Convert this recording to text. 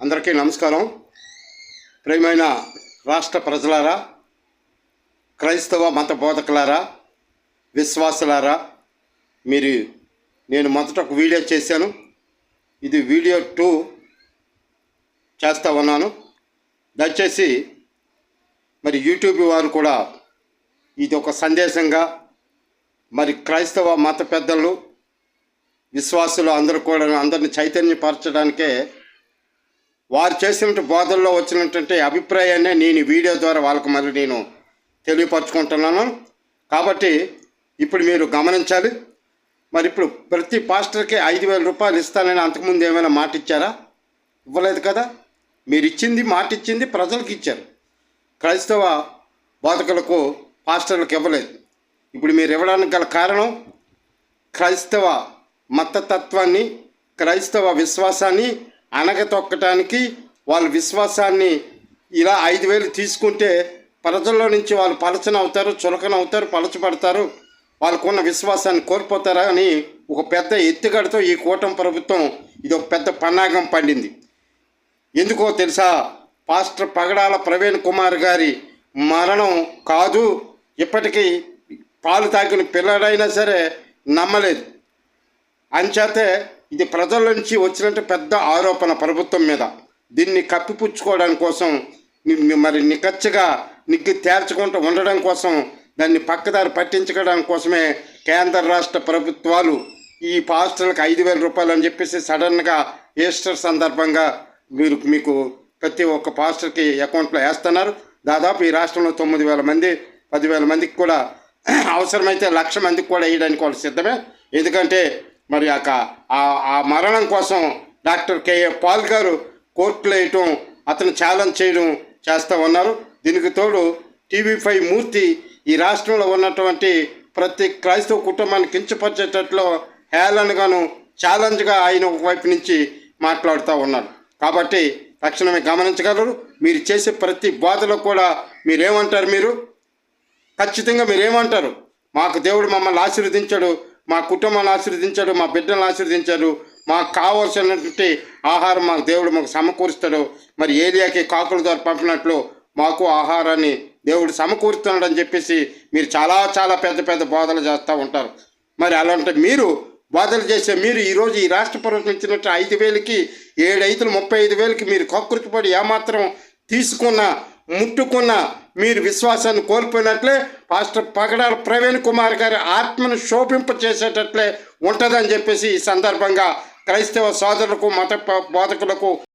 అందరికీ నమస్కారం. ప్రియమైన రాష్ట్ర ప్రజలారా క్రైస్తవ మత బోధకులారా విశ్వాసులారా మీరు నేను మొదట ఒక వీడియో చేశాను. ఇది వీడియో టూ చేస్తూ ఉన్నాను. దయచేసి మరి యూట్యూబ్ వారు కూడా ఇది ఒక సందేశంగా మరి క్రైస్తవ మత పెద్దలు విశ్వాసులు అందరూ కూడా అందరిని చైతన్యపరచడానికే వారు చేసినట్టు బోధల్లో వచ్చినటువంటి అభిప్రాయాన్ని నేను వీడియో ద్వారా వాళ్ళకు మరి నేను తెలియపరచుకుంటున్నాను. కాబట్టి ఇప్పుడు మీరు గమనించాలి. మరి ఇప్పుడు ప్రతి పాస్టర్కి ఐదు వేల రూపాయలు ఇస్తానని అంతకుముందు ఏమైనా మాట ఇచ్చారా? ఇవ్వలేదు కదా? మీరు ఇచ్చింది మాట ఇచ్చింది ప్రజలకు ఇచ్చారు. క్రైస్తవ బోధకులకు పాస్టర్లకు ఇవ్వలేదు. ఇప్పుడు మీరు ఇవ్వడానికి గల కారణం క్రైస్తవ మతతత్వాన్ని క్రైస్తవ విశ్వాసాన్ని అణగతొక్కటానికి వాళ్ళ విశ్వాసాన్ని ఇలా ఐదు వేలు తీసుకుంటే ప్రజల్లో నుంచి వాళ్ళు పలచన అవుతారు చులకన అవుతారు పలచబడతారు. వాళ్ళకున్న విశ్వాసాన్ని కోల్పోతారా అని ఒక పెద్ద ఎత్తుగడతో ఈ కూటమి ప్రభుత్వం ఇది ఒక పెద్ద పన్నాగం పండింది. ఎందుకో తెలుసా? పాస్టర్ పగడాల ప్రవీణ్ కుమార్ గారి మరణం కాదు ఇప్పటికీ పాలు తాకిన పిల్లడైనా సరే నమ్మలేదు. అంచేతే ఇది ప్రజల నుంచి వచ్చినట్టు పెద్ద ఆరోపణ ప్రభుత్వం మీద. దీన్ని కప్పిపుచ్చుకోవడానికి కోసం మరి నికచ్చగా నిగ్గు తేల్చుకుంటూ ఉండడం కోసం దాన్ని పక్కదారి పట్టించుకోవడం కోసమే కేంద్ర రాష్ట్ర ప్రభుత్వాలు ఈ పాస్టర్లకు ఐదు వేల రూపాయలు అని చెప్పేసి సడన్గా ఈస్టర్ సందర్భంగా మీరు మీకు ప్రతి ఒక్క పాస్టర్కి అకౌంట్లో వేస్తున్నారు. దాదాపు ఈ రాష్ట్రంలో తొమ్మిది వేల మంది పదివేల మందికి కూడా అవసరమైతే లక్ష మందికి కూడా వేయడానికి వాళ్ళు సిద్ధమే. ఎందుకంటే మరి ఆ ఆ- ఆ మరణం కోసం డాక్టర్ కేఏ పాల్ గారు కోర్టులో వేయటం అతను ఛాలెంజ్ చేయడం చేస్తూ ఉన్నారు. దీనికి తోడు టీవీ ఫైవ్ మూర్తి ఈ రాష్ట్రంలో ఉన్నటువంటి ప్రతి క్రైస్తవ కుటుంబాన్ని కించపరిచేటట్లు హేళనగాను ఛాలెంజ్గా ఆయన ఒకవైపు నుంచి మాట్లాడుతూ ఉన్నాడు కాబట్టి తక్షణమే గమనించగలరు. మీరు చేసే ప్రతి బాధలో కూడా మీరేమంటారు మీరు? ఖచ్చితంగా మీరేమంటారు? మాకు దేవుడు మమ్మల్ని ఆశీర్వదించాడు. మా కుటుంబాన్ని ఆశీర్వదించాడు మా బిడ్డలను ఆశీర్వదించాడు మాకు కావాల్సినటువంటి ఆహారం మాకు దేవుడు మాకు సమకూరుస్తాడు. మరి ఏరియాకి కాకుల ద్వారా పంపినట్లు మాకు ఆహారాన్ని దేవుడు సమకూరుస్తున్నాడు అని చెప్పేసి మీరు చాలా చాలా పెద్ద పెద్ద బోధలు చేస్తూ ఉంటారు. మరి అలాంటి మీరు బోధలు చేసే మీరు ఈరోజు ఈ రాష్ట్ర ప్రభుత్వం ఇచ్చినట్టు ఐదు వేలకి ఏడు ఐదులు ముప్పై ఐదు వేలకి మీరు కక్కుర్తిపడి ఏమాత్రం తీసుకున్న ముట్టుకున్న మీరు విశ్వాసాన్ని కోల్పోయినట్లే పాస్టర్ పగడాల ప్రవీణ్ కుమార్ గారి ఆత్మను శోభింప చేసేటట్లే ఉంటుందని చెప్పేసి ఈ సందర్భంగా క్రైస్తవ సోదరులకు మత బోధకులకు